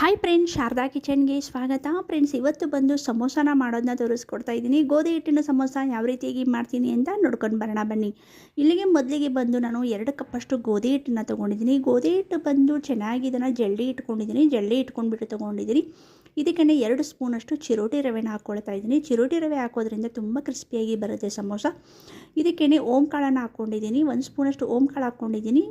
Hi friends Sharada ಕಿಚನ್ಗೆ ಸ್ವಾಗತ. Friends ಇವತ್ತು ಬಂದು ಸಮೋಸಾನ ಮಾಡೋದನ್ನ ತೋರಿಸ್ಕೊಡ್ತಾ ಇದ್ದೀನಿ. ಗೋಧಿ ಹಿಟ್ಟಿನ ಸಮೋಸ ಯಾವ ರೀತಿಯಾಗಿ ಮಾಡ್ತೀನಿ ಅಂತ ನೋಡ್ಕೊಂಡು ಬರೋಣ ಬನ್ನಿ. ಇಲ್ಲಿಗೆ ಮೊದಲಿಗೆ ಬಂದು ನಾನು ಎರಡು ಕಪ್ಪಷ್ಟು ಗೋಧಿ ಹಿಟ್ಟನ್ನು ತೊಗೊಂಡಿದ್ದೀನಿ. ಗೋಧಿ ಹಿಟ್ಟು ಬಂದು ಚೆನ್ನಾಗಿ ಇದನ್ನು ಜಲ್ಡಿ ಇಟ್ಕೊಂಡಿದ್ದೀನಿ. ಜಲ್ಡಿ ಇಟ್ಕೊಂಡ್ಬಿಟ್ಟು ತೊಗೊಂಡಿದ್ದೀನಿ. ಇದಕ್ಕೆ ಎರಡು ಸ್ಪೂನಷ್ಟು ಚಿರೋಟಿ ರವೆನ ಹಾಕ್ಕೊಳ್ತಾ ಇದ್ದೀನಿ. ಚಿರೋಟಿ ರವೆ ಹಾಕೋದ್ರಿಂದ ತುಂಬ ಕ್ರಿಸ್ಪಿಯಾಗಿ ಬರುತ್ತೆ ಸಮೋಸ. ಇದಕ್ಕೆ ಓಂ ಕಾಳನ್ನು ಹಾಕ್ಕೊಂಡಿದ್ದೀನಿ ಒಂದು ಸ್ಪೂನಷ್ಟು ಓಂ ಕಾಳು ಹಾಕ್ಕೊಂಡಿದ್ದೀನಿ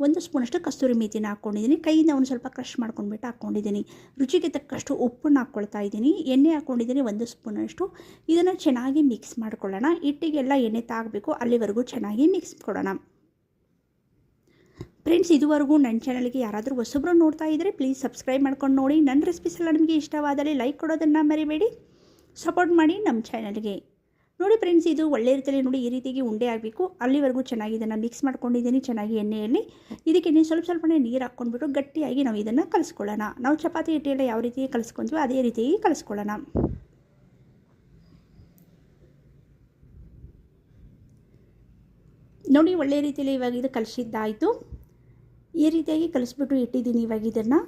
ಒಂದು ಸ್ಪೂನಷ್ಟು ಕಸ್ತೂರಿ ಮೇಥಿನ ಹಾಕ್ಕೊಂಡಿದ್ದೀನಿ ಕೈಯಿಂದ ಒಂದು ಸ್ವಲ್ಪ ಕ್ರಷ್ ಮಾಡ್ಕೊಂಡ್ಬಿಟ್ಟು ಹಾಕ್ಕೊಂಡಿದ್ದೀನಿ ರುಚಿಗೆ ತಕ್ಕಷ್ಟು ಉಪ್ಪನ್ನು ಹಾಕ್ಕೊಳ್ತಾ ಇದ್ದೀನಿ. ಎಣ್ಣೆ ಹಾಕ್ಕೊಂಡಿದ್ದೀನಿ ಒಂದು ಸ್ಪೂನಷ್ಟು. ಇದನ್ನು ಚೆನ್ನಾಗಿ ಮಿಕ್ಸ್ ಮಾಡ್ಕೊಳ್ಳೋಣ. ಹಿಟ್ಟಿಗೆಲ್ಲ ಎಣ್ಣೆ ತಾಗಬೇಕು. ಅಲ್ಲಿವರೆಗೂ ಚೆನ್ನಾಗಿ ಮಿಕ್ಸ್ ಕೊಡೋಣ. ಫ್ರೆಂಡ್ಸ್ ಇದುವರೆಗೂ ನನ್ನ ಚಾನಲ್ಗೆ ಯಾರಾದರೂ ಹೊಸಬ್ರು ನೋಡ್ತಾ ಇದ್ದರೆ ಪ್ಲೀಸ್ ಸಬ್ಸ್ಕ್ರೈಬ್ ಮಾಡ್ಕೊಂಡು ನೋಡಿ. ನನ್ನ ರೆಸಿಪೀಸ್ ಎಲ್ಲ ನಿಮಗೆ ಇಷ್ಟವಾದಲ್ಲಿ ಲೈಕ್ ಕೊಡೋದನ್ನು ಮರಿಬೇಡಿ. ಸಪೋರ್ಟ್ ಮಾಡಿ ನಮ್ಮ ಚಾನಲ್ಗೆ ನೋಡಿ ಫ್ರೆಂಡ್ಸ್ ಇದು ಒಳ್ಳೆ ರೀತಿಯಲ್ಲಿ ನೋಡಿ ಈ ರೀತಿಗೆ ಉಂಡೆ ಆಗಬೇಕು. ಅಲ್ಲಿವರೆಗೂ ಚೆನ್ನಾಗಿ ಇದನ್ನು ಮಿಕ್ಸ್ ಮಾಡ್ಕೊಂಡಿದ್ದೀನಿ. ಚೆನ್ನಾಗಿ ಎಣ್ಣೆಯಲ್ಲಿ ಇದಕ್ಕೆ ಸ್ವಲ್ಪ ಸ್ವಲ್ಪನೇ ನೀರು ಹಾಕ್ಕೊಂಡ್ಬಿಟ್ಟು ಗಟ್ಟಿಯಾಗಿ ನಾವು ಇದನ್ನು ಕಲಿಸ್ಕೊಳ್ಳೋಣ. ನಾವು ಚಪಾತಿ ಹಿಟ್ಟೆಲ್ಲ ಯಾವ ರೀತಿ ಕಲಿಸ್ಕೊಂತೀವೋ ಅದೇ ರೀತಿಯಾಗಿ ಕಲಿಸ್ಕೊಳ್ಳೋಣ. ನೋಡಿ ಒಳ್ಳೆ ರೀತಿಯಲ್ಲಿ ಇವಾಗ ಇದು ಕಲಿಸಿದ್ದಾಯಿತು. ಈ ರೀತಿಯಾಗಿ ಕಲಿಸ್ಬಿಟ್ಟು ಇಟ್ಟಿದ್ದೀನಿ ಇವಾಗ ಇದನ್ನು.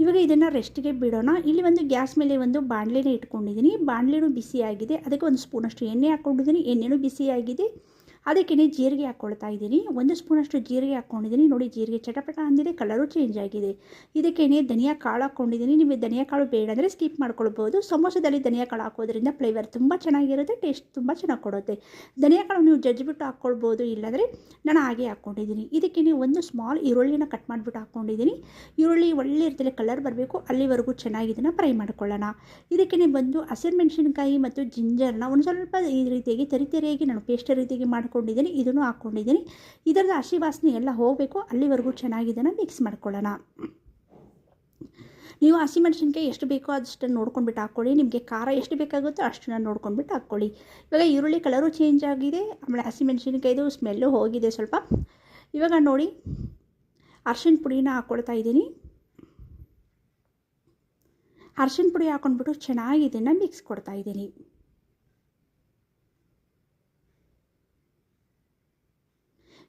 ಇವಾಗ ಇದನ್ನು ರೆಸ್ಟಿಗೆ ಬಿಡೋಣ. ಇಲ್ಲಿ ಒಂದು ಗ್ಯಾಸ್ ಮೇಲೆ ಒಂದು ಬಾಣಲೆನೇ ಇಟ್ಕೊಂಡಿದ್ದೀನಿ. ಬಾಣಲೆನೂ ಬಿಸಿಯಾಗಿದೆ. ಅದಕ್ಕೆ ಒಂದು ಸ್ಪೂನಷ್ಟು ಎಣ್ಣೆ ಹಾಕ್ಕೊಂಡಿದ್ದೀನಿ ಎಣ್ಣೆನೂ ಬಿಸಿಯಾಗಿದೆ. ಅದಕ್ಕೆ ಜೀರಿಗೆ ಹಾಕ್ಕೊಳ್ತಾ ಇದ್ದೀನಿ. ಒಂದು ಸ್ಪೂನಷ್ಟು ಜೀರಿಗೆ ಹಾಕ್ಕೊಂಡಿದ್ದೀನಿ. ನೋಡಿ, ಜೀರಿಗೆ ಚಟಪಟ ಅಂದಿದೆ ಕಲರು ಚೇಂಜ್ ಆಗಿದೆ. ಇದಕ್ಕೆ ಧನಿಯಾ ಕಾಳು ಹಾಕ್ಕೊಂಡಿದ್ದೀನಿ. ನಿಮಗೆ ಧನಿಯಾ ಕಾಳು ಬೇಡ ಅಂದರೆ ಸ್ಕಿಪ್ ಮಾಡ್ಕೊಳ್ಬೋದು. ಸಮೋಸದಲ್ಲಿ ಧನಿಯಾ ಕಾಳು ಹಾಕೋದ್ರಿಂದ ಫ್ಲೇವರ್ ತುಂಬ ಚೆನ್ನಾಗಿರುತ್ತೆ ಟೇಸ್ಟ್ ತುಂಬ ಚೆನ್ನಾಗಿ ಕೊಡುತ್ತೆ. ಧನಿಯಾ ಕಾಳು ನೀವು ಜಜ್ಜಿಬಿಟ್ಟು ಹಾಕ್ಕೊಳ್ಬೋದು, ಇಲ್ಲಾಂದರೆ ನಾನು ಹಾಗೆ ಹಾಕ್ಕೊಂಡಿದ್ದೀನಿ. ಇದಕ್ಕೆ ಒಂದು ಸ್ಮಾಲ್ ಈರುಳ್ಳಿನ ಕಟ್ ಮಾಡಿಬಿಟ್ಟು ಹಾಕ್ಕೊಂಡಿದ್ದೀನಿ. ಈರುಳ್ಳಿ ಒಳ್ಳೆ ರೀತಿಯಲ್ಲಿ ಕಲರ್ ಬರಬೇಕು. ಅಲ್ಲಿವರೆಗೂ ಚೆನ್ನಾಗಿ ಇದನ್ನು ಫ್ರೈ ಮಾಡ್ಕೊಳ್ಳೋಣ. ಇದಕ್ಕೆ ಬಂದು ಹಸಿರು ಮೆಣಸಿನಕಾಯಿ ಮತ್ತು ಜಿಂಜರ್ನ ಒಂದು ಸ್ವಲ್ಪ ಈ ರೀತಿಯಾಗಿ ತರಿತರಿಯಾಗಿ ನಾನು ಪೇಸ್ಟ್ ರೀತಿಯಾಗಿ ಮಾಡ್ಕೊಂಡಿದ್ದೀನಿ ಇದನ್ನು ಹಾಕ್ಕೊಂಡಿದ್ದೀನಿ ಇದರದ ಹಸಿ ವಾಸನೆ ಎಲ್ಲ ಹೋಗಬೇಕು, ಅಲ್ಲಿವರೆಗೂ ಚೆನ್ನಾಗಿ ಮಿಕ್ಸ್ ಮಾಡ್ಕೊಳ್ಳೋಣ. ನೀವು ಹಸಿಮೆಣಸಿನ್ಕಾಯಿ ಎಷ್ಟು ಬೇಕೋ ಅದಷ್ಟನ್ನು ನೋಡ್ಕೊಂಡ್ಬಿಟ್ಟು ಹಾಕ್ಕೊಳ್ಳಿ, ನಿಮಗೆ ಖಾರ ಎಷ್ಟು ಬೇಕಾಗುತ್ತೋ ಅಷ್ಟನ್ನು ನೋಡ್ಕೊಂಡ್ಬಿಟ್ಟು ಹಾಕ್ಕೊಳ್ಳಿ. ಇವಾಗ ಈರುಳ್ಳಿ ಕಲರು ಚೇಂಜ್ ಆಗಿದೆ, ಆಮೇಲೆ ಹಸಿಮೆಣಸಿನ್ಕಾಯಿದು ಸ್ಮೆಲ್ಲು ಹೋಗಿದೆ ಸ್ವಲ್ಪ. ಇವಾಗ ನೋಡಿ ಅರ್ಶಿನ ಪುಡಿನ ಹಾಕ್ಕೊಳ್ತಾ ಇದ್ದೀನಿ. ಅರ್ಶಿನ ಪುಡಿ ಹಾಕ್ಕೊಂಡ್ಬಿಟ್ಟು ಚೆನ್ನಾಗಿ ಇದನ್ನು ಮಿಕ್ಸ್ ಕೊಡ್ತಾ ಇದ್ದೀನಿ.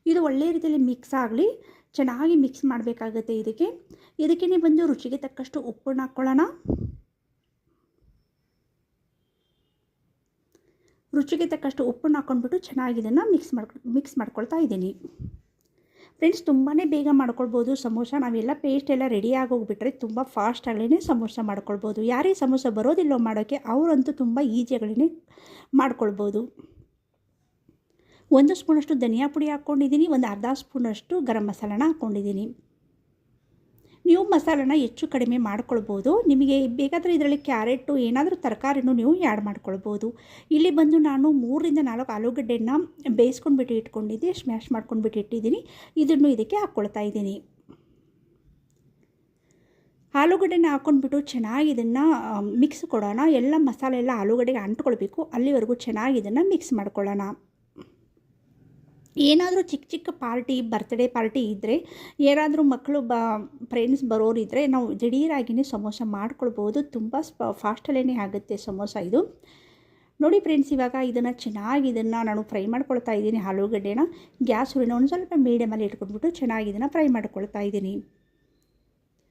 ಇದು ಒಳ್ಳೆ ರೀತಿಯಲ್ಲಿ ಮಿಕ್ಸ್ ಆಗಲಿ, ಚೆನ್ನಾಗಿ ಮಿಕ್ಸ್ ಮಾಡಬೇಕಾಗುತ್ತೆ ಇದಕ್ಕೆ. ಇದಕ್ಕೆ ಬಂದು ರುಚಿಗೆ ತಕ್ಕಷ್ಟು ಉಪ್ಪನ್ನು ಹಾಕ್ಕೊಳ್ಳೋಣ. ರುಚಿಗೆ ತಕ್ಕಷ್ಟು ಉಪ್ಪನ್ನು ಹಾಕ್ಕೊಂಡ್ಬಿಟ್ಟು ಚೆನ್ನಾಗಿ ಇದನ್ನು ಮಿಕ್ಸ್ ಮಾಡ್ಕೊ ಮಿಕ್ಸ್ ಮಾಡ್ಕೊಳ್ತಾ ಇದ್ದೀನಿ. ಫ್ರೆಂಡ್ಸ್ ತುಂಬಾ ಬೇಗ ಮಾಡ್ಕೊಳ್ಬೋದು ಸಮೋಸ. ನಾವೆಲ್ಲ ಪೇಸ್ಟ್ ಎಲ್ಲ ರೆಡಿ ಆಗೋಗ್ಬಿಟ್ರೆ ತುಂಬ ಫಾಸ್ಟಾಗಲೇ ಸಮೋಸ ಮಾಡ್ಕೊಳ್ಬೋದು. ಯಾರೇ ಸಮೋಸ ಬರೋದಿಲ್ಲೋ ಮಾಡೋಕ್ಕೆ ಅವರಂತೂ ತುಂಬ ಈಜಿಯಾಗಲೇ ಮಾಡ್ಕೊಳ್ಬೋದು. ಒಂದು ಸ್ಪೂನಷ್ಟು ಧನಿಯಾ ಪುಡಿ ಹಾಕ್ಕೊಂಡಿದ್ದೀನಿ, ಒಂದು ಅರ್ಧ ಸ್ಪೂನಷ್ಟು ಗರಂ ಮಸಾಲನ ಹಾಕ್ಕೊಂಡಿದ್ದೀನಿ. ನೀವು ಮಸಾಲನ ಹೆಚ್ಚು ಕಡಿಮೆ ಮಾಡ್ಕೊಳ್ಬೋದು. ನಿಮಗೆ ಬೇಕಾದರೆ ಇದರಲ್ಲಿ ಕ್ಯಾರೆಟು, ಏನಾದರೂ ತರಕಾರಿನೂ ನೀವು ಆ್ಯಡ್ ಮಾಡ್ಕೊಳ್ಬೋದು. ಇಲ್ಲಿ ಬಂದು ನಾನು ಮೂರರಿಂದ ನಾಲ್ಕು ಆಲೂಗಡ್ಡೆಯನ್ನು ಬೇಯಿಸ್ಕೊಂಡ್ಬಿಟ್ಟು ಇಟ್ಕೊಂಡಿದ್ದೆ, ಸ್ಮ್ಯಾಶ್ ಮಾಡ್ಕೊಂಡ್ಬಿಟ್ಟು ಇಟ್ಟಿದ್ದೀನಿ. ಇದನ್ನು ಇದಕ್ಕೆ ಹಾಕ್ಕೊಳ್ತಾ ಇದ್ದೀನಿ. ಆಲೂಗಡ್ಡೆನ ಹಾಕ್ಕೊಂಡ್ಬಿಟ್ಟು ಚೆನ್ನಾಗಿ ಇದನ್ನು ಮಿಕ್ಸ್ ಕೊಡೋಣ. ಎಲ್ಲ ಮಸಾಲೆ ಎಲ್ಲ ಆಲೂಗಡ್ಡೆಗೆ ಅಂಟ್ಕೊಳ್ಬೇಕು. ಅಲ್ಲಿವರೆಗೂ ಚೆನ್ನಾಗಿ ಇದನ್ನು ಮಿಕ್ಸ್ ಮಾಡ್ಕೊಳ್ಳೋಣ. ಏನಾದರೂ ಚಿಕ್ಕ ಚಿಕ್ಕ ಪಾರ್ಟಿ ಬರ್ತ್ಡೇ ಪಾರ್ಟಿ ಇದ್ದರೆ ಏನಾದರೂ ಮಕ್ಕಳು ಬ ಫ್ರೆಂಡ್ಸ್ ಬರೋರಿದ್ದರೆ ನಾವು ದಿಢೀರಾಗಿಯೇ ಸಮೋಸ ಮಾಡ್ಕೊಳ್ಬೋದು. ತುಂಬ ಸ್ಪ ಫಾಸ್ಟಲ್ಲೇ ಆಗುತ್ತೆ ಸಮೋಸ ಇದು. ನೋಡಿ ಫ್ರೆಂಡ್ಸ್ ಇವಾಗ ಇದನ್ನು ಚೆನ್ನಾಗಿ ಇದನ್ನು ನಾನು ಫ್ರೈ ಮಾಡ್ಕೊಳ್ತಾ ಇದ್ದೀನಿ ಆಲೂಗಡ್ಡೆನ. ಗ್ಯಾಸ್ ಹುರಿನ ಒಂದು ಸ್ವಲ್ಪ ಮೀಡಿಯಮಲ್ಲಿ ಇಟ್ಕೊಂಡ್ಬಿಟ್ಟು ಚೆನ್ನಾಗಿ ಇದನ್ನು ಫ್ರೈ ಮಾಡ್ಕೊಳ್ತಾ ಇದ್ದೀನಿ.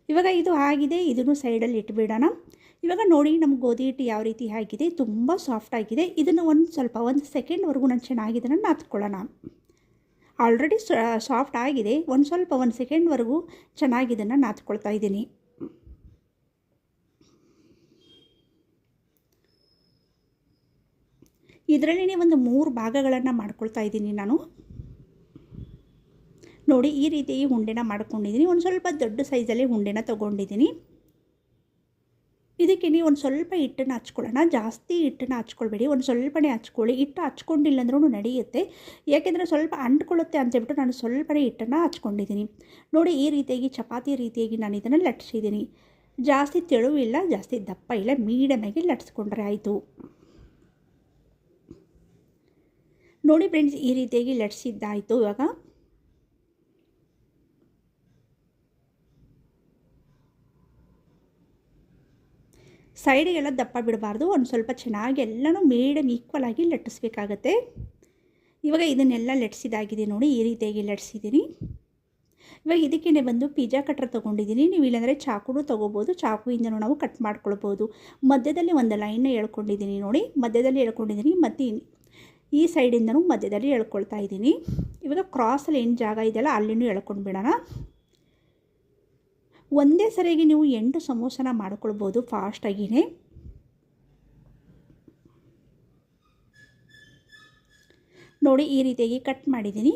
ಇವಾಗ ಇದು ಆಗಿದೆ, ಇದನ್ನು ಸೈಡಲ್ಲಿ ಇಟ್ಬಿಡೋಣ. ಇವಾಗ ನೋಡಿ ನಮ್ಮ ಗೋಧಿ ಹಿಟ್ಟು ಯಾವ ರೀತಿ ಆಗಿದೆ. ತುಂಬ ಸಾಫ್ಟ್ ಆಗಿದೆ. ಇದನ್ನು ಒಂದು ಸ್ವಲ್ಪ, ಒಂದು ಸೆಕೆಂಡ್ವರೆಗೂ ನಾನು ಚೆನ್ನಾಗಿ ಇದನ್ನು ನಾತ್ಕೊಳ್ಳೋಣ ಆಲ್ರೆಡಿ ಸಾಫ್ಟ್ ಆಗಿದೆ. ಒಂದು ಸ್ವಲ್ಪ ಒಂದು ಸೆಕೆಂಡ್ವರೆಗೂ ಚೆನ್ನಾಗಿ ಇದನ್ನು ನಾತ್ಕೊಳ್ತಾ ಇದ್ದೀನಿ. ಇದರಲ್ಲಿ ಒಂದು ಮೂರು ಭಾಗಗಳನ್ನು ಮಾಡ್ಕೊಳ್ತಾ ಇದ್ದೀನಿ ನಾನು. ನೋಡಿ, ಈ ರೀತಿ ಈ ಹುಂಡೆನ ಮಾಡ್ಕೊಂಡಿದ್ದೀನಿ. ಒಂದು ಸ್ವಲ್ಪ ದೊಡ್ಡ ಸೈಜಲ್ಲಿ ಉಂಡೆನ ತೊಗೊಂಡಿದ್ದೀನಿ. ಇದಕ್ಕೆ ನೀವು ಒಂದು ಸ್ವಲ್ಪ ಹಿಟ್ಟನ್ನು ಹಚ್ಕೊಳ್ಳೋಣ. ಜಾಸ್ತಿ ಹಿಟ್ಟನ್ನು ಹಚ್ಕೊಳ್ಬೇಡಿ. ಒಂದು ಸ್ವಲ್ಪನೇ ಹಚ್ಕೊಳ್ಳಿ. ಹಿಟ್ಟು ಹಚ್ಕೊಂಡಿಲ್ಲ ಅಂದ್ರೂ ನಡೆಯುತ್ತೆ. ಯಾಕೆಂದರೆ ಸ್ವಲ್ಪ ಅಂಟ್ಕೊಳ್ಳುತ್ತೆ ಅಂತೇಳ್ಬಿಟ್ಟು ನಾನು ಸ್ವಲ್ಪನೇ ಹಿಟ್ಟನ್ನು ಹಚ್ಕೊಂಡಿದ್ದೀನಿ. ನೋಡಿ, ಈ ರೀತಿಯಾಗಿ, ಚಪಾತಿ ರೀತಿಯಾಗಿ ನಾನು ಇದನ್ನು ಲಟ್ಸಿದ್ದೀನಿ. ಜಾಸ್ತಿ ತೆಳುವಿಲ್ಲ, ಜಾಸ್ತಿ ದಪ್ಪ ಇಲ್ಲ ಮೀಡಿಯಮಾಗಿ ಲಟ್ಸ್ಕೊಂಡ್ರೆ ಆಯಿತು. ನೋಡಿ ಫ್ರೆಂಡ್ಸ್ ಈ ರೀತಿಯಾಗಿ ಲಟ್ಸಿದ್ದಾಯಿತು ಇವಾಗ. ಸೈಡಿಗೆಲ್ಲ ದಪ್ಪ ಬಿಡಬಾರ್ದು, ಒಂದು ಸ್ವಲ್ಪ ಚೆನ್ನಾಗಿ ಎಲ್ಲನೂ ಮೀಡಿಯಮ್ ಈಕ್ವಲ್ ಆಗಿ ಲಟ್ಟಿಸ್ಬೇಕಾಗತ್ತೆ. ಇವಾಗ ಇದನ್ನೆಲ್ಲ ಲಟ್ಸಿದಾಗಿದೆ ನೋಡಿ, ಈ ರೀತಿಯಾಗಿ ಲಟ್ಸಿದ್ದೀನಿ ಇವಾಗ ಇದಕ್ಕೇ ಬಂದು ಪಿಜ್ಜಾ ಕಟ್ರ್ ತೊಗೊಂಡಿದ್ದೀನಿ. ನೀವು ಇಲ್ಲಾಂದರೆ ಚಾಕುನು ತೊಗೋಬೋದು. ಚಾಕುವಿಂದನೂ ನಾವು ಕಟ್ ಮಾಡ್ಕೊಳ್ಬೋದು. ಮಧ್ಯದಲ್ಲಿ ಒಂದು ಲೈನ್ನ ಎಳ್ಕೊಂಡಿದ್ದೀನಿ ನೋಡಿ, ಮಧ್ಯದಲ್ಲಿ ಎಳ್ಕೊಂಡಿದ್ದೀನಿ ಮತ್ತು ಈ ಸೈಡಿಂದನೂ ಮಧ್ಯದಲ್ಲಿ ಎಳ್ಕೊಳ್ತಾ ಇದ್ದೀನಿ. ಇವಾಗ ಕ್ರಾಸಲ್ಲಿ ಏನು ಜಾಗ ಇದೆಯಲ್ಲ, ಅಲ್ಲಿನೂ ಎಳ್ಕೊಂಡು ಬಿಡೋಣ ಒಂದೇ ಸರಿಗೆ ನೀವು ಎಂಟು ಸಮೋಸನ ಮಾಡ್ಕೊಳ್ಬೋದು ಫಾಸ್ಟಾಗಿಯೇ ನೋಡಿ, ಈ ರೀತಿಯಾಗಿ ಕಟ್ ಮಾಡಿದ್ದೀನಿ.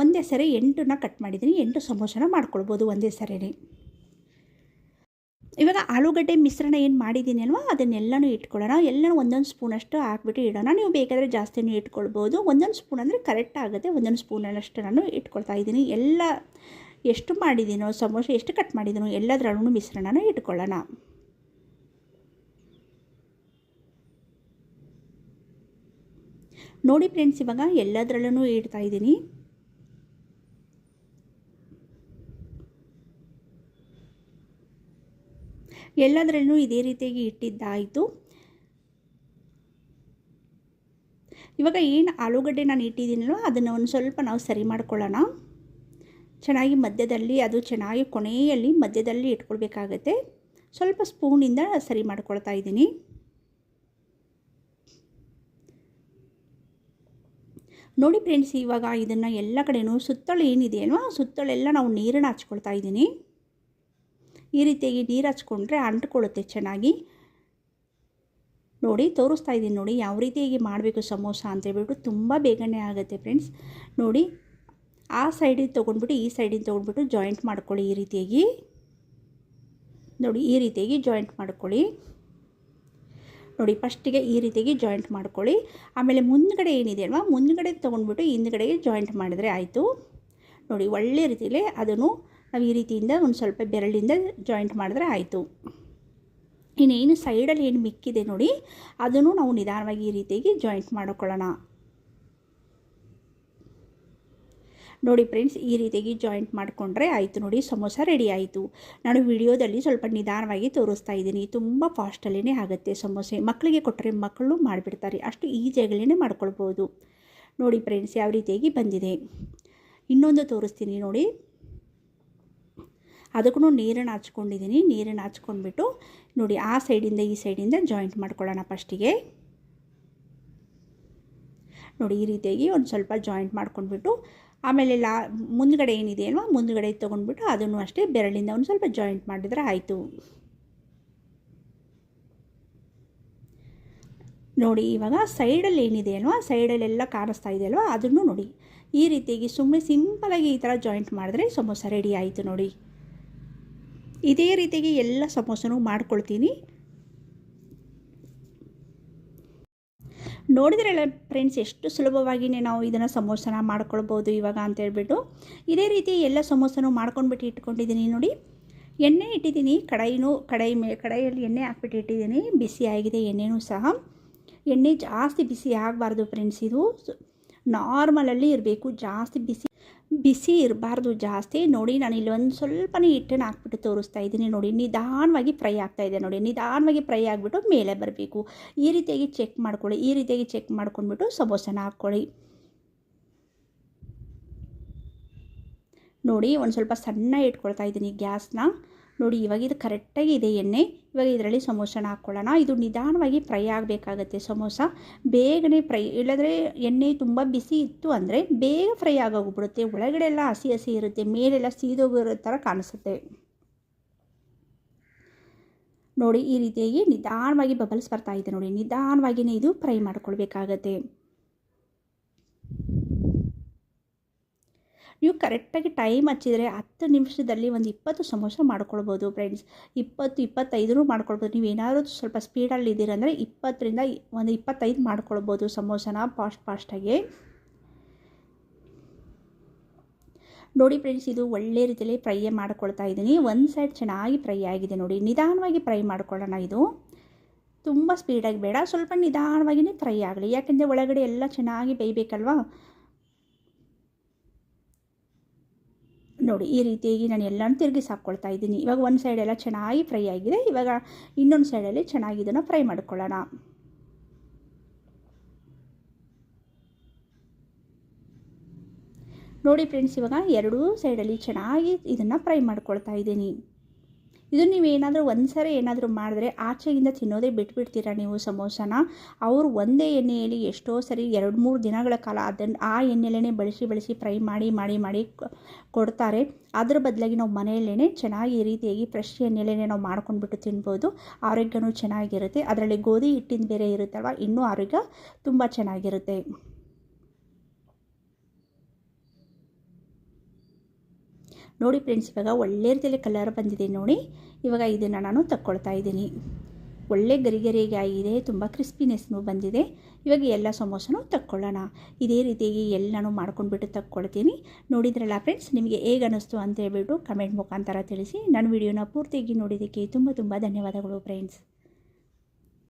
ಒಂದೇ ಸರಿ ಎಂಟನ್ನ ಕಟ್ ಮಾಡಿದ್ದೀನಿ. ಎಂಟು ಸಮೋಸನ ಮಾಡ್ಕೊಳ್ಬೋದು ಒಂದೇ ಸರಿನೇ. ಇವಾಗ ಆಲೂಗಡ್ಡೆ ಮಿಶ್ರಣ ಏನು ಮಾಡಿದ್ದೀನಿ ಅಲ್ವಾ? ಅದನ್ನೆಲ್ಲನೂ ಇಟ್ಕೊಳ್ಳೋಣ. ಎಲ್ಲನೂ ಒಂದೊಂದು ಸ್ಪೂನಷ್ಟು ಹಾಕ್ಬಿಟ್ಟು ಇಡೋಣ. ನೀವು ಬೇಕಾದರೆ ಜಾಸ್ತಿನೂ ಇಟ್ಕೊಳ್ಬೋದು. ಒಂದೊಂದು ಸ್ಪೂನ್ ಅಂದರೆ ಕರೆಕ್ಟ್ ಆಗುತ್ತೆ. ಒಂದೊಂದು ಸ್ಪೂನಷ್ಟು ನಾನು ಇಟ್ಕೊಳ್ತಾ ಇದ್ದೀನಿ. ಎಲ್ಲ ಎಷ್ಟು ಮಾಡಿದ್ದೀನೋ ಸಮೋಸ ಎಷ್ಟು ಕಟ್ ಮಾಡಿದ್ದೀನೋ ಎಲ್ಲದರಲ್ಲೂ ಮಿಶ್ರಣನ ಇಟ್ಕೊಳ್ಳೋಣ. ನೋಡಿ ಫ್ರೆಂಡ್ಸ್, ಇವಾಗ ಎಲ್ಲದರಲ್ಲೂ ಇಡ್ತಾ ಇದ್ದೀನಿ. ಎಲ್ಲದರಲ್ಲೂ ಇದೇ ರೀತಿಯಾಗಿ ಇಟ್ಟಿದ್ದಾಯಿತು. ಇವಾಗ ಏನು ಆಲೂಗಡ್ಡೆ ನಾನು ಇಟ್ಟಿದ್ದೀನಲ್ವ ಅದನ್ನು ಒಂದು ಸ್ವಲ್ಪ ನಾವು ಸರಿ ಮಾಡ್ಕೊಳ್ಳೋಣ. ಚೆನ್ನಾಗಿ ಮಧ್ಯದಲ್ಲಿ, ಅದು ಚೆನ್ನಾಗಿ ಕೊನೆಯಲ್ಲಿ ಮಧ್ಯದಲ್ಲಿ ಇಟ್ಕೊಳ್ಬೇಕಾಗತ್ತೆ. ಸ್ವಲ್ಪ ಸ್ಪೂನಿಂದ ಸರಿ ಮಾಡ್ಕೊಳ್ತಾ ಇದ್ದೀನಿ. ನೋಡಿ ಫ್ರೆಂಡ್ಸ್, ಇವಾಗ ಇದನ್ನು ಎಲ್ಲ ಕಡೆಯೂ ಸುತ್ತಳು ಏನಿದೆಯೋ ಸುತ್ತಳೆಲ್ಲ ನಾವು ನೀರನ್ನು ಹಚ್ಕೊಳ್ತಾ ಇದ್ದೀನಿ. ಈ ರೀತಿಯಾಗಿ ನೀರು ಹಚ್ಕೊಂಡ್ರೆ ಅಂಟ್ಕೊಳ್ಳುತ್ತೆ ಚೆನ್ನಾಗಿ. ನೋಡಿ, ತೋರಿಸ್ತಾ ಇದ್ದೀನಿ ನೋಡಿ, ಯಾವ ರೀತಿಯಾಗಿ ಮಾಡಬೇಕು ಸಮೋಸ ಅಂತೇಳ್ಬಿಟ್ಟು ತುಂಬ ಬೇಗನೆ ಆಗುತ್ತೆ ಫ್ರೆಂಡ್ಸ್. ನೋಡಿ ಆ ಸೈಡಿಗೆ ತೊಗೊಂಡ್ಬಿಟ್ಟು, ಈ ಸೈಡಿಗೆ ತೊಗೊಂಡ್ಬಿಟ್ಟು ಜಾಯಿಂಟ್ ಮಾಡ್ಕೊಳ್ಳಿ ಈ ರೀತಿಯಾಗಿ. ನೋಡಿ, ಈ ರೀತಿಯಾಗಿ ಜಾಯಿಂಟ್ ಮಾಡ್ಕೊಳ್ಳಿ. ನೋಡಿ, ಫಸ್ಟಿಗೆ ಈ ರೀತಿಯಾಗಿ ಜಾಯಿಂಟ್ ಮಾಡ್ಕೊಳ್ಳಿ. ಆಮೇಲೆ ಮುಂದ್ಗಡೆ ಏನಿದೆ ಅಲ್ವಾ, ಮುಂದ್ಗಡೆ ತೊಗೊಂಡ್ಬಿಟ್ಟು ಹಿಂದ್ಗಡೆಗೆ ಜಾಯಿಂಟ್ ಮಾಡಿದ್ರೆ ಆಯಿತು. ನೋಡಿ, ಒಳ್ಳೆ ರೀತಿಯಲ್ಲಿ ಅದನ್ನು ನಾವು ಈ ರೀತಿಯಿಂದ ಒಂದು ಸ್ವಲ್ಪ ಬೆರಳಿಂದ ಜಾಯಿಂಟ್ ಮಾಡಿದ್ರೆ ಆಯಿತು. ಇನ್ನೇನು ಸೈಡಲ್ಲಿ ಏನು ಮಿಕ್ಕಿದೆ ನೋಡಿ, ಅದನ್ನು ನಾವು ನಿಧಾನವಾಗಿ ಈ ರೀತಿಯಾಗಿ ಜಾಯಿಂಟ್ ಮಾಡ್ಕೊಳ್ಳೋಣ. ನೋಡಿ ಫ್ರೆಂಡ್ಸ್ ಈ ರೀತಿಯಾಗಿ ಜಾಯಿಂಟ್ ಮಾಡಿಕೊಂಡ್ರೆ ಆಯಿತು ನೋಡಿ, ಸಮೋಸ ರೆಡಿ ಆಯಿತು. ನಾನು ವಿಡಿಯೋದಲ್ಲಿ ಸ್ವಲ್ಪ ನಿಧಾನವಾಗಿ ತೋರಿಸ್ತಾ ಇದ್ದೀನಿ. ತುಂಬ ಫಾಸ್ಟಲ್ಲೇ ಆಗುತ್ತೆ ಸಮೋಸೆ. ಮಕ್ಕಳಿಗೆ ಕೊಟ್ಟರೆ ಮಕ್ಕಳು ಮಾಡಿಬಿಡ್ತಾರೆ. ಅಷ್ಟು ಈಜಿಯಾಗಲೇ ಮಾಡ್ಕೊಳ್ಬೋದು. ನೋಡಿ ಫ್ರೆಂಡ್ಸ್ ಯಾವ ರೀತಿಯಾಗಿ ಬಂದಿದೆ. ಇನ್ನೊಂದು ತೋರಿಸ್ತೀನಿ ನೋಡಿ. ಅದಕ್ಕೂ ನೀರನ್ನು ಹಚ್ಕೊಂಡಿದ್ದೀನಿ. ನೀರನ್ನು ಹಚ್ಕೊಂಡ್ಬಿಟ್ಟು ನೋಡಿ, ಆ ಸೈಡಿಂದ ಈ ಸೈಡಿಂದ ಜಾಯಿಂಟ್ ಮಾಡ್ಕೊಳ್ಳೋಣ ಫಸ್ಟಿಗೆ ನೋಡಿ, ಈ ರೀತಿಯಾಗಿ ಒಂದು ಸ್ವಲ್ಪ ಜಾಯಿಂಟ್ ಮಾಡ್ಕೊಂಡ್ಬಿಟ್ಟು ಆಮೇಲೆ ಲಾ, ಮುಂದ್ಗಡೆ ಏನಿದೆ ಅಲ್ವಾ, ಮುಂದ್ಗಡೆ ತೊಗೊಂಡ್ಬಿಟ್ಟು ಅದನ್ನು ಅಷ್ಟೇ ಬೆರಳಿಂದ ಒಂದು ಸ್ವಲ್ಪ ಜಾಯಿಂಟ್ ಮಾಡಿದರೆ ಆಯಿತು. ನೋಡಿ, ಇವಾಗ ಸೈಡಲ್ಲಿ ಏನಿದೆ ಅಲ್ವಾ ಸೈಡಲ್ಲೆಲ್ಲ ಕಾಣಿಸ್ತಾ ಇದೆ ಅಲ್ವಾ, ಅದನ್ನು ನೋಡಿ. ಈ ರೀತಿಯಾಗಿ ಸುಮ್ಮನೆ ಸಿಂಪಲಾಗಿ ಈ ಥರ ಜಾಯಿಂಟ್ ಮಾಡಿದ್ರೆ ಸಮೋಸ ರೆಡಿ ಆಯಿತು ನೋಡಿ. ಇದೇ ರೀತಿಯಾಗಿ ಎಲ್ಲ ಸಮೋಸನೂ ಮಾಡ್ಕೊಳ್ತೀನಿ. ನೋಡಿದ್ರಲ್ಲ ಫ್ರೆಂಡ್ಸ್ ಎಷ್ಟು ಸುಲಭವಾಗಿಯೇ ನಾವು ಇದನ್ನು ಸಮೋಸನ ಮಾಡ್ಕೊಳ್ಬೋದು ಇವಾಗ ಅಂತೇಳ್ಬಿಟ್ಟು ಇದೇ ರೀತಿ ಎಲ್ಲ ಸಮೋಸನೂ ಮಾಡ್ಕೊಂಡ್ಬಿಟ್ಟು ಇಟ್ಕೊಂಡಿದ್ದೀನಿ ನೋಡಿ. ಎಣ್ಣೆ ಇಟ್ಟಿದ್ದೀನಿ ಕಡಾಯಿನೂ ಕಡಾಯಿ ಮೇ, ಕಡಾಯಲ್ಲಿ ಎಣ್ಣೆ ಹಾಕ್ಬಿಟ್ಟು ಇಟ್ಟಿದ್ದೀನಿ. ಬಿಸಿ ಆಗಿದೆ, ಎಣ್ಣೆನೂ ಸಹ. ಎಣ್ಣೆ ಜಾಸ್ತಿ ಬಿಸಿ ಆಗಬಾರ್ದು ಫ್ರೆಂಡ್ಸ್ ಇದು. ನಾರ್ಮಲಲ್ಲಿ ಇರಬೇಕು, ಜಾಸ್ತಿ ಬಿಸಿ. ಬಿಸಿ ಇರಬಾರ್ದು ಜಾಸ್ತಿ. ನೋಡಿ, ನಾನು ಇಲ್ಲಿ ಒಂದು ಸ್ವಲ್ಪನೇ ಹಿಟ್ಟನ್ನು ಹಾಕ್ಬಿಟ್ಟು ತೋರಿಸ್ತಾ ಇದ್ದೀನಿ ನೋಡಿ. ನಿಧಾನವಾಗಿ ಫ್ರೈ ಆಗ್ತಾ ಇದೆ ನೋಡಿ. ನಿಧಾನವಾಗಿ ಫ್ರೈ ಆಗಿಬಿಟ್ಟು ಮೇಲೆ ಬರಬೇಕು. ಈ ರೀತಿಯಾಗಿ ಚೆಕ್ ಮಾಡ್ಕೊಳ್ಳಿ. ಈ ರೀತಿಯಾಗಿ ಚೆಕ್ ಮಾಡ್ಕೊಂಡ್ಬಿಟ್ಟು ಸಮೋಸನ ಹಾಕ್ಕೊಳ್ಳಿ. ನೋಡಿ, ಒಂದು ಸ್ವಲ್ಪ ಸಣ್ಣ ಇಟ್ಕೊಳ್ತಾ ಇದ್ದೀನಿ ಗ್ಯಾಸ್ನ. ನೋಡಿ, ಇವಾಗ ಇದು ಕರೆಕ್ಟಾಗಿ ಇದೆ ಎಣ್ಣೆ. ಇವಾಗ ಇದರಲ್ಲಿ ಸಮೋಸನ ಹಾಕ್ಕೊಳ್ಳೋಣ. ಇದು ನಿಧಾನವಾಗಿ ಫ್ರೈ ಆಗಬೇಕಾಗತ್ತೆ ಸಮೋಸ. ಬೇಗನೆ ಫ್ರೈ, ಇಲ್ಲದ್ರೆ ಎಣ್ಣೆ ತುಂಬ ಬಿಸಿ ಇತ್ತು ಅಂದರೆ ಬೇಗ ಫ್ರೈ ಆಗೋಗ್ಬಿಡುತ್ತೆ. ಒಳಗಡೆ ಎಲ್ಲ ಹಸಿ ಹಸಿ ಇರುತ್ತೆ, ಮೇಲೆಲ್ಲ ಸೀದೋಗಿರೋ ಥರ ಕಾಣಿಸುತ್ತೆ. ನೋಡಿ, ಈ ರೀತಿಯಾಗಿ ನಿಧಾನವಾಗಿ ಬಬಲ್ಸ್ ಬರ್ತಾ ಇದೆ ನೋಡಿ. ನಿಧಾನವಾಗಿಯೇ ಇದು ಫ್ರೈ ಮಾಡ್ಕೊಳ್ಬೇಕಾಗತ್ತೆ. ನೀವು ಕರೆಕ್ಟಾಗಿ ಟೈಮ್ ಹಚ್ಚಿದರೆ ಹತ್ತು ನಿಮಿಷದಲ್ಲಿ ಒಂದು ಇಪ್ಪತ್ತು ಸಮೋಸ ಮಾಡ್ಕೊಳ್ಬೋದು ಫ್ರೆಂಡ್ಸ್ ಇಪ್ಪತ್ತು ಇಪ್ಪತ್ತೈದು ಮಾಡ್ಕೊಳ್ಬೋದು. ನೀವು ಏನಾದರೂ ಸ್ವಲ್ಪ ಸ್ಪೀಡಲ್ಲಿ ಇದ್ದೀರಂದರೆ ಇಪ್ಪತ್ತರಿಂದ ಒಂದು ಇಪ್ಪತ್ತೈದು ಮಾಡ್ಕೊಳ್ಬೋದು ಸಮೋಸನ ಫಾಸ್ಟ್ ಫಾಸ್ಟಾಗಿ ನೋಡಿ ಫ್ರೆಂಡ್ಸ್ ಇದು ಒಳ್ಳೆ ರೀತಿಯಲ್ಲಿ ಫ್ರೈ ಮಾಡ್ಕೊಳ್ತಾ ಇದ್ದೀನಿ. ಒಂದು ಸೈಡ್ ಚೆನ್ನಾಗಿ ಫ್ರೈ ಆಗಿದೆ ನೋಡಿ. ನಿಧಾನವಾಗಿ ಫ್ರೈ ಮಾಡ್ಕೊಳ್ಳೋಣ ಇದು. ತುಂಬ ಸ್ಪೀಡಾಗಿ ಬೇಡ. ಸ್ವಲ್ಪ ನಿಧಾನವಾಗಿಯೇ ಫ್ರೈ ಆಗಲಿ. ಯಾಕೆಂದರೆ ಒಳಗಡೆ ಎಲ್ಲ ಚೆನ್ನಾಗಿ ಬೇಯಬೇಕಲ್ವಾ? ನೋಡಿ, ಈ ರೀತಿಯಾಗಿ ನಾನು ಎಲ್ಲನೂ ತಿರುಗಿಸಿ ಹಾಕ್ಕೊಳ್ತಾ ಇದ್ದೀನಿ. ಇವಾಗ ಒಂದು ಸೈಡೆಲ್ಲ ಚೆನ್ನಾಗಿ ಫ್ರೈ ಆಗಿದೆ. ಇವಾಗ ಇನ್ನೊಂದು ಸೈಡಲ್ಲಿ ಚೆನ್ನಾಗಿ ಇದನ್ನು ಫ್ರೈ ಮಾಡ್ಕೊಳ್ಳೋಣ. ನೋಡಿ ಫ್ರೆಂಡ್ಸ್ ಇವಾಗ ಎರಡೂ ಸೈಡಲ್ಲಿ ಚೆನ್ನಾಗಿ ಇದನ್ನು ಫ್ರೈ ಮಾಡ್ಕೊಳ್ತಾ ಇದ್ದೀನಿ. ಇದು ನೀವು ಏನಾದರೂ ಒಂದು ಸಾರಿ ಏನಾದರೂ ಮಾಡಿದ್ರೆ ಆಚೆಗಿಂದ ತಿನ್ನೋದೇ ಬಿಟ್ಬಿಡ್ತೀರಾ ನೀವು ಸಮೋಸನ? ಅವರು ಒಂದೇ ಎಣ್ಣೆಯಲ್ಲಿ ಎಷ್ಟೋ ಸರಿ ಎರಡು ಮೂರು ದಿನಗಳ ಕಾಲ ಅದನ್ನು ಆ ಎಣ್ಣೆಲೇ ಬಳಸಿ ಬಳಸಿ ಫ್ರೈ ಮಾಡಿ ಮಾಡಿ ಮಾಡಿ ಕೊಡ್ತಾರೆ. ಅದ್ರ ಬದಲಾಗಿ ನಾವು ಮನೆಯಲ್ಲೇ ಚೆನ್ನಾಗಿ ಈ ರೀತಿಯಾಗಿ ಫ್ರೆಶ್ ಎಣ್ಣೆಲೇ ನಾವು ಮಾಡ್ಕೊಂಡ್ಬಿಟ್ಟು ತಿನ್ಬೋದು. ಆರೋಗ್ಯನೂ ಚೆನ್ನಾಗಿರುತ್ತೆ. ಅದರಲ್ಲಿ ಗೋಧಿ ಹಿಟ್ಟಿನ ಬೇರೆ ಇರುತ್ತಲ್ವ? ಇನ್ನೂ ಆರೋಗ್ಯ ತುಂಬ ಚೆನ್ನಾಗಿರುತ್ತೆ. ನೋಡಿ ಫ್ರೆಂಡ್ಸ್, ಇವಾಗ ಒಳ್ಳೆ ರೀತಿಯಲ್ಲಿ ಕಲರ್ ಬಂದಿದೆ ನೋಡಿ. ಇವಾಗ ಇದನ್ನು ನಾನು ತಕ್ಕೊಳ್ತಾ ಇದ್ದೀನಿ. ಒಳ್ಳೆ ಗರಿಗರಿಗೆ ಆಗಿದೆ, ತುಂಬ ಕ್ರಿಸ್ಪಿನೆಸ್ನು ಬಂದಿದೆ. ಇವಾಗ ಎಲ್ಲ ಸಮೋಸನೂ ತಕ್ಕೊಳ್ಳೋಣ. ಇದೇ ರೀತಿಯಾಗಿ ಎಲ್ಲನೂ ಮಾಡ್ಕೊಂಡ್ಬಿಟ್ಟು ತಕ್ಕೊಳ್ತೀನಿ. ನೋಡಿದ್ರಲ್ಲ ಫ್ರೆಂಡ್ಸ್, ನಿಮಗೆ ಹೇಗೆ ಅನ್ನಿಸ್ತು ಅಂತ ಹೇಳ್ಬಿಟ್ಟು ಕಮೆಂಟ್ ಮುಖಾಂತರ ತಿಳಿಸಿ. ನನ್ನ ವಿಡಿಯೋನ ಪೂರ್ತಿಯಾಗಿ ನೋಡಿದ್ದಕ್ಕೆ ತುಂಬ ತುಂಬ ಧನ್ಯವಾದಗಳು ಫ್ರೆಂಡ್ಸ್.